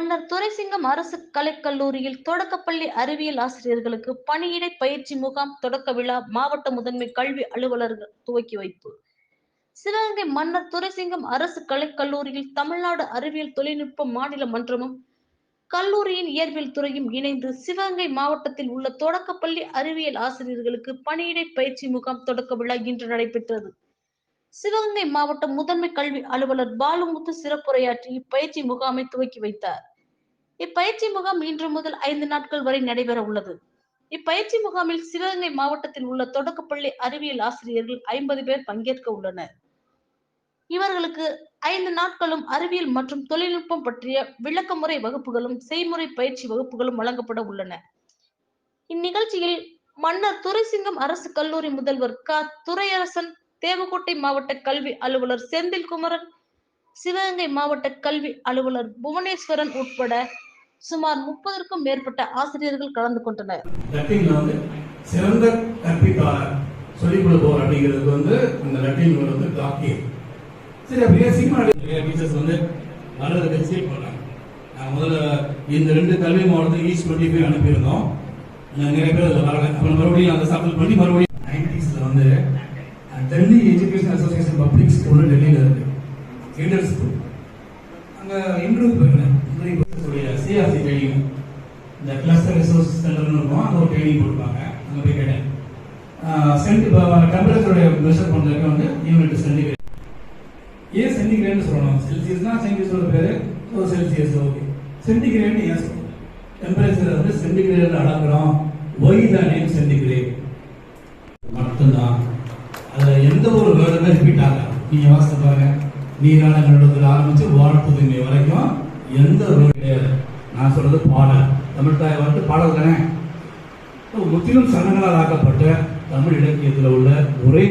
மன்னர் துரைசிங்கம் அரசு கலைக்கல்லூரியில் தொடக்கப்பள்ளி அறிவியல் ஆசிரியர்களுக்கு பணியிடை பயிற்சி முகாம் தொடக்க விழா மாவட்ட முதன்மை கல்வி அலுவலர்கள் துவக்கி வைப்பு. சிவகங்கை மன்னர் துரைசிங்கம் அரசு கலைக்கல்லூரியில் தமிழ்நாடு அறிவியல் தொழில்நுட்ப மாநில மன்றமும் கல்லூரியின் இயற்பியல் துறையும் இணைந்து சிவகங்கை மாவட்டத்தில் உள்ள தொடக்கப்பள்ளி அறிவியல் ஆசிரியர்களுக்கு பணியிடை பயிற்சி முகாம் தொடக்க விழா இன்று நடைபெற்றது. சிவகங்கை மாவட்ட முதன்மை கல்வி அலுவலர் பாலுமுத்து சிறப்புரையாற்றி இப்பயிற்சி முகாமை துவக்கி வைத்தார். இப்பயிற்சி முகாம் இன்று முதல் ஐந்து நாட்கள் வரை நடைபெற உள்ளது. இப்பயிற்சி முகாமில் சிவகங்கை மாவட்டத்தில் உள்ள தொடக்கப்பள்ளி அறிவியல் ஆசிரியர்கள் ஐம்பது பேர் பங்கேற்க உள்ளனர். இவர்களுக்கு ஐந்து நாட்களும் அறிவியல் மற்றும் தொழில்நுட்பம் பற்றிய விளக்கமுறை வகுப்புகளும் செய்முறை பயிற்சி வகுப்புகளும் வழங்கப்பட உள்ளன. இந்நிகழ்ச்சியில் மன்னர் துரைசிங்கம் அரசு கல்லூரி முதல்வர் க. துரையரசன் தேவக்கோட்டை மாவட்ட கல்வி அலுவலர் செந்தில் குமரன் சிவகங்கை மாவட்ட கல்வி அலுவலர் புவனேஸ்வரன் உட்பட சுமார் முப்பதற்கும் மேற்பட்ட ஆசிரியர்கள் கலந்து கொண்டனர். சிறந்த கற்பிப்பாளர் சொல்லிக் கொடுப்பவர் அப்படிங்கிறது வந்து அந்த லட்டின் வேர்டு வந்து காக்கியம் சரி அப்படியே சினிமா டீச்சர்ஸ் வந்து வர்றதுக்கு ஹெசிடேட் பண்ணாங்க நாங்கள் முதல்ல இந்த ரெண்டு கல்வி மாவட்டத்துக்கு ஈஸ்ட் டுவெண்ட்டி ஃபைவ் அனுப்பியிருந்தோம். நிறைய பேர் அதில் வரல. அப்புறம் மறுபடியும் அந்த சப்பிள் பண்ணி மறுபடியும் நைன்டிஸில் வந்து டெல்லி எஜுகேஷன் அசோசியேஷன் பப்ளிக் ஸ்கூல்னு டெல்லியில் இருக்கு. எய்டட் ஸ்கூல் அங்கே இன்டர்வியூ போயிருந்தேன். இன்டர்வியூ சிஆர்சி ட்ரைனிங் இந்த கிளஸ்டர் ரிசோர்ஸ் சென்டர்னு இருக்கும். அங்கே ஒரு ட்ரைனிங் கொடுப்பாங்க. அங்கே போய் கேட்டேன். சென்டி டெம்பரேச்சருடைய மெஷர் பண்ணுறதுக்கு வந்து யூனிட் சென்டிகிரேட் ஏன் சென்டிகிரேட்னு சொல்லணும். செல்சியஸ்னா சென்டிகிரேஸோட பேர். ஒரு செல்சியஸ் ஓகே சென்டிகிரேட்னு ஏன் சொல்லணும். டெம்பரேச்சர் வந்து சென்டிகிரேட் அளக்குறோம் ஒய் தான் நேம் சென்டிகிரேட் மட்டும்தான். எந்த ஒரு வேர்டுமே ரிப்பீட் ஆகலாம் நீங்கள் வாசித்து பாருங்க. நீரான கண்டத்தில் ஆரம்பிச்சு வாழப்புதுமை வரைக்கும் எந்த வேர்டு கிடையாது. நான் சொல்றது பாடல். தமிழ் தாய் வந்து பாடல் தானே? முற்றிலும் சங்கங்களால் ஆக்கப்பட்ட தமிழ் இலக்கியத்தில் உள்ள ஒரே